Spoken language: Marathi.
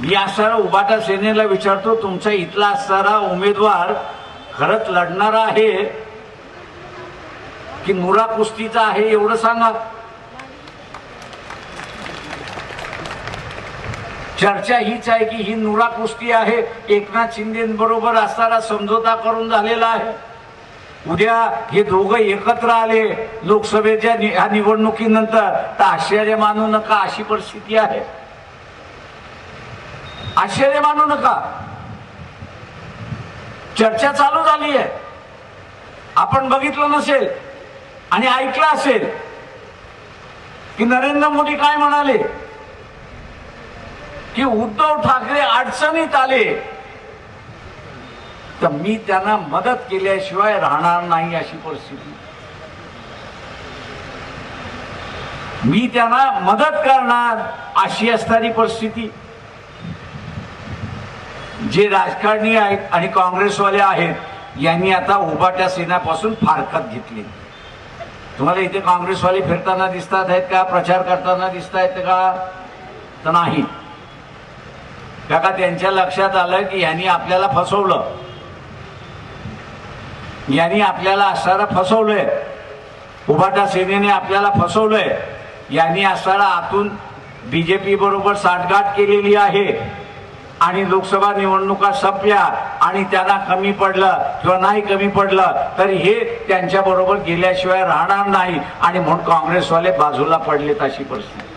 मी असणारा उबाटा सेनेला विचारतो तुमचा इथला असणारा उमेदवार खरंच लढणारा आहे की मुरा कुस्तीचा आहे एवढं सांगा. चर्चा हीच आहे की ही नुरा कुस्ती आहे एकनाथ शिंदेबरोबर असणारा समझोता करून झालेला आहे. उद्या हे दोघं एकत्र आले लोकसभेच्या नि- ह्या निवडणुकीनंतर तर आश्चर्य मानू नका अशी परिस्थिती आहे. आश्चर्य मानू नका. चर्चा चालू झाली आहे आपण बघितलं नसेल आणि ऐकलं असेल की नरेंद्र मोदी काय म्हणाले? की उद्धव ठाकरे अडचणीत आले. तर मी त्यांना मदत केल्याशिवाय राहणार नाही अशी परिस्थिती. मी त्यांना मदत करणार अशी असणारी परिस्थिती. जे राजकारणी आहेत आणि काँग्रेसवाले आहेत यांनी आता उभाट्या सेनापासून फारकत घेतली. तुम्हाला इथे काँग्रेसवाले फिरताना दिसतात आहेत का प्रचार करताना दिसत आहेत का? तर नाही. का त्यांच्या लक्षात आलं की यांनी आपल्याला फसवलं. यांनी आपल्याला असणारा फसवलंय. उभाटा सेनेने आपल्याला फसवलंय. यांनी असणारा आतून बीजेपी बरोबर साठगाठ केलेली आहे. आणि लोकसभा निवडणुका संपल्या आणि त्यांना कमी पडलं किंवा नाही कमी पडलं तरी हे त्यांच्या बरोबर गेल्याशिवाय राहणार नाही. आणि म्हणून काँग्रेसवाले बाजूला पडलेत अशी परिस्थिती.